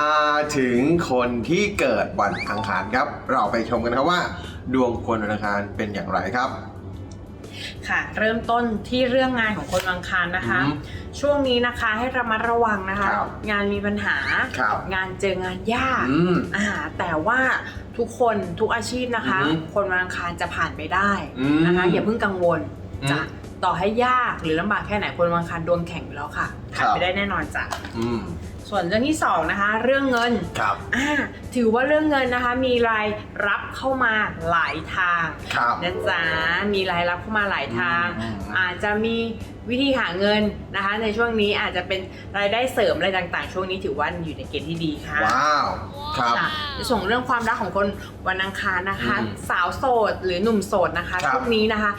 มาถึงคนที่เกิดวันอังคารครับ เราไปชมกันครับว่า ดวงคนวันอังคารเป็นอย่างไรครับ ค่ะ เริ่มต้นที่เรื่องงานของคนวันอังคารนะคะ อือหือช่วงนี้นะคะให้ระมัดระวังนะคะ ครับงานมีปัญหา ครับ งานเจองานยาก อืม อ่าแต่ว่าทุกคนทุกอาชีพนะคะ อือหือคนวันอังคารจะผ่านไปได้อืมนะคะอย่าเพิ่งกังวลอืมจ้ะต่อให้ยากหรือลำบากแค่ไหนคนวันอังคารดวงแข็งอยู่แล้วค่ะผ่านครับไปได้แน่นอนจ้ะอืม ส่วนเรื่องที่สองนะคะเรื่องเงินครับอ่าถือว่าเรื่องเงินนะคะมีรายรับเข้ามาหลายทางครับนะจ๊ะมีรายรับเข้ามาหลายทางอืมอาจจะมีวิธีหาเงินนะคะ ในช่วงนี้อาจจะเป็นรายได้เสริมอะไรต่างๆ ช่วงนี้ถือว่าอยู่ในเกณฑ์ที่ดีค่ะว้าวครับ ค่ะในส่งเรื่องความรักของคนวันอังคารนะคะ อืมสาวโสดหรือหนุ่มโสดนะคะครับช่วงนี้นะคะ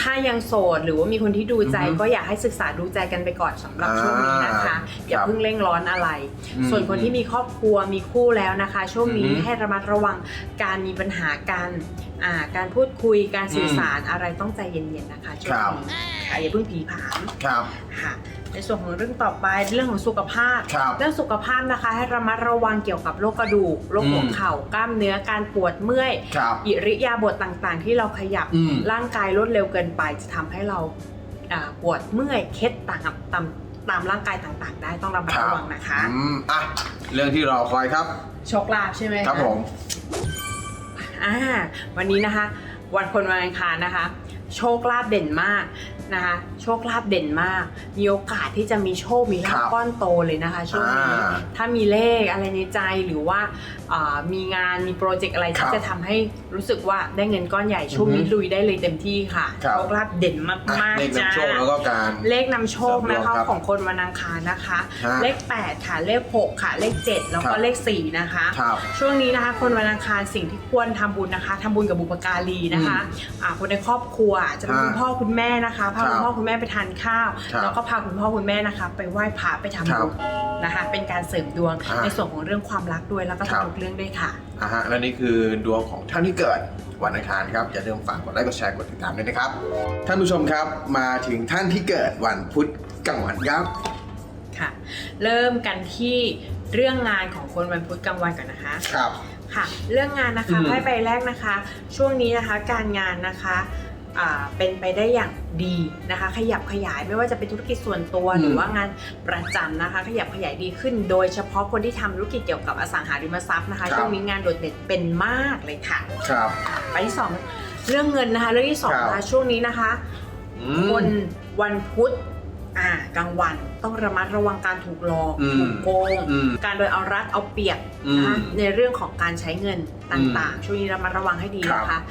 ถ้ายังโสดหรือว่ามีคนที่ดูใจ อือฮึก็อยากให้ศึกษาดูใจกันไปก่อนสำหรับช่วงนี้นะคะอ่าอย่าครับเพิ่งเร่งร้อนอะไร อืมส่วนคนที่มีครอบครัวมีคู่แล้วนะคะ ช่วงนี้อือฮึให้ระมัดระวังการมีปัญหากันอ่าการพูดคุยการสื่อสารอะไรต้องใจเย็นๆนะคะช่วงนี้ค่ะอย่าเพิ่งผีผามครับ ค่ะ ในส่วนของเรื่องต่อไปเรื่องของสุขภาพ ครับเรื่องสุขภาพนะคะ ให้ระมัดระวังเกี่ยวกับโรคกระดูกโรคหัวอืมเข่ากล้ามเนื้อการปวดเมื่อยครับอิริยาบถต่างๆ ที่เราขยับอืม ร่างกายรวดเร็วเกินไป จะทำให้เราอ่าปวดเมื่อยเคล็ดต่างตามตามร่างกายต่างๆ ได้ต้องระมัดระวังนะคะ อืมอะเรื่องที่รอคอยครับ โชคลาภใช่ไหมะ ครับผม อ่าวันนี้นะคะ วันคนวันอังคารนะคะ โชคลาภเด่นมาก นะคะโชคลาภเด่นมาก มีโอกาสที่จะมีโชคมีลาคภรับก้อนโตเลยนะคะช่วงนี้อ่าถ้ามีเลขอะไรในใจหรือว่าอ่ามีงานมีโปรเจกต์อะไรครัที่บจะทำให้รู้สึกว่าได้เงินก้อนใหญ่ช่วงนี้อือฮึลุยได้เลยเต็มที่ค่ะครับโชคลาภเด่นมากอะๆเลขจ้านำโชคแล้วก็การเลขนำโชคนะคะเสริมดวงครับของคนวันอังคารนะคะฮะเลข 8 ค่ะเลข 6 ค่ะ เลข 7 แล้วครัก็บเลข 4 นะคะครับช่วงนี้นะคะคนวันอังคารสิ่งที่ควรทำบุญนะคะทำบุญกับบุปการีนะคะอ่าคนในครอบครัวจะเป็นฮะคุณพ่อคุณแม่นะคะพาครับคุณพ่อคุณแม่ไปทานข้าวครับแล้วก็พาคุณพ่อคุณแม่นะคะ ไปไหว้พระไปทำครับบุญนะคะ เป็นการเสริมดวงอ่าในส่วนของเรื่องความรักด้วยแล้วก็ครับทุกๆเรื่องด้วยค่ะอะฮะและนี่คือดวงของท่านที่เกิดวันอังคารครับอย่าลืมฝากกดไลค์กดแชร์กดติดตามด้วยนะครับ ท่านผู้ชมครับมาถึงท่านที่เกิดวันพุธกลางวันครับค่ะ เริ่มกันที่เรื่องงานของคนวันพุธกลางวันก่อนนะคะครับค่ะ เรื่องงานนะคะอืมไพ่ใบแรกนะคะ ช่วงนี้นะคะการงานนะคะอ่า เป็นไปได้อย่างดีนะคะ ขยับขยายไม่ว่าจะเป็นธุรกิจส่วนตัวอืมหรือว่างานประจำนะคะ ขยับขยายดีขึ้น โดยเฉพาะคนที่ทำธุรกิจเกี่ยวกับอสังหาริมทรัพย์นะคะครับช่วงนี้งานโดดเด่นเป็นมากเลยค่ะครับไปที่สองเรื่องเงินนะคะ เรื่องที่สองครับนะคะช่วงนี้นะคะอืคมนวันพุธอ่ากลางวันต้องระมัดระวังการถูกหลอกอืมถูกโกงอืมการโดยเอารัดเอาเปรียบนะคะอืมในเรื่องของการใช้เงินต่างๆ ช่วงนี้ระมัดระวังให้ดีนะครัคะบ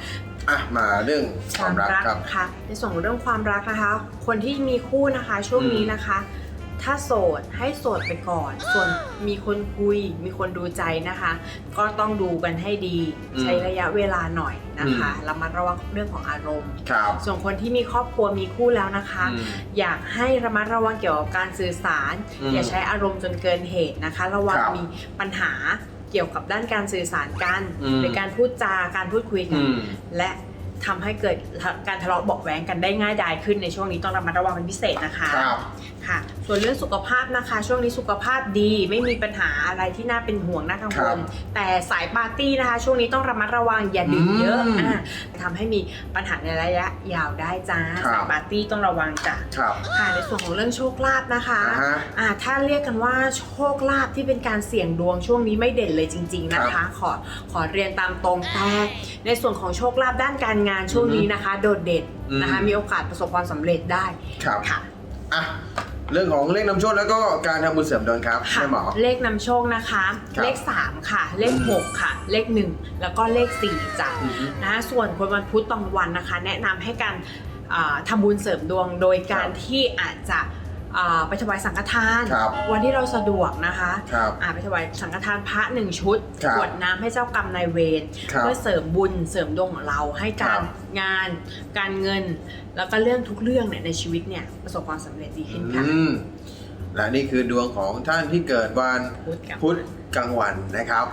อะมาเรื่องความรักครับค่ะในส่วนของเรื่องความรักนะคะ คนที่มีคู่นะคะช่วงนี้นะคะ ถ้าโสดให้โสดไปก่อน ส่วนมีคนคุย มีคนดูใจนะคะ ก็ต้องดูกันให้ดีอืมใช้ระยะเวลาหน่อยนะคะอืมระมัดระวังเรื่องของอารมณ์ครับส่วนคนที่มีครอบครัวมีคู่แล้วนะคะอืมอยากให้ระมัดระวังเกี่ยวกับการสื่อสารอืมอย่าใช้อารมณ์จนเกินเหตุนะคะ ระวังครับมีปัญหาเกี่ยวกับด้านการสื่อสารกันอืมในการพูดจาการพูดคุยกัอืนมและ ทำให้เกิดการทะเลาะเบาะแว้งกันได้ง่ายดายขึ้นในช่วงนี้ต้องระมัดระวังเป็นพิเศษนะคะครับค่ะ ส่วนเรื่องสุขภาพนะคะ ช่วงนี้สุขภาพดีไม่มีปัญหาอะไรที่น่าเป็นห่วงน่ากังครัวบลแต่สายปาร์ตี้นะคะ ช่วงนี้ต้องระมัดระวังอย่าดื่มเยอะอืมอะทำให้มีปัญหาในระยะยาวได้จ้าครับสายปาร์ตี้ต้องระวังจ้ะครับค่ะในส่วนของเรื่องโชคลาภนะคะอ่าฮะอ่าถ้าเรียกกันว่าโชคลาภที่เป็นการเสี่ยงดวงช่วงนี้ไม่เด่นเลยจริง ๆนะคะ ขอขอเรียนตามตรงแต่ในส่วนของโชคลาภด้านการงานช่วงนี้นะคะ โดดเด่นนะคะอืมมีโอกาสประสบความสำเร็จได้ครับค่ะอะเรื่องของเลขนำโชคแล้วก็การทำบุญเสริมดวงครับค่ะแม่หมอเลขนำโชคนะคะครับเลข 3 ค่ะ เลขอืม6ค่ะ เลข 1 แล้วก็เลข4จ้ะอือฮึนะคะส่วนคนวันพุธตอนวันนะคะ แนะนำให้การอ่าทำบุญเสริมดวงโดยการครับที่อาจจะ อ่าไปถวายสังฆทาน ครับวันที่เราสะดวกนะคะครับอ่าไปถวายสังฆทานพระหนึ่งชุดครับกรวดน้ำให้เจ้ากรรมนายเวรครับเพื่อเสริมบุญเสริมดวงของเราให้กาครัรบ งาน การเงิน แล้วก็เรื่องทุกเรื่องเนี่ยในชีวิตเนี่ยประสบความสำเร็จดีขึ้นค่ะอืมและนี่คือดวงของท่านที่เกิดวัน พุธกับ พุธกลางวันนะครับ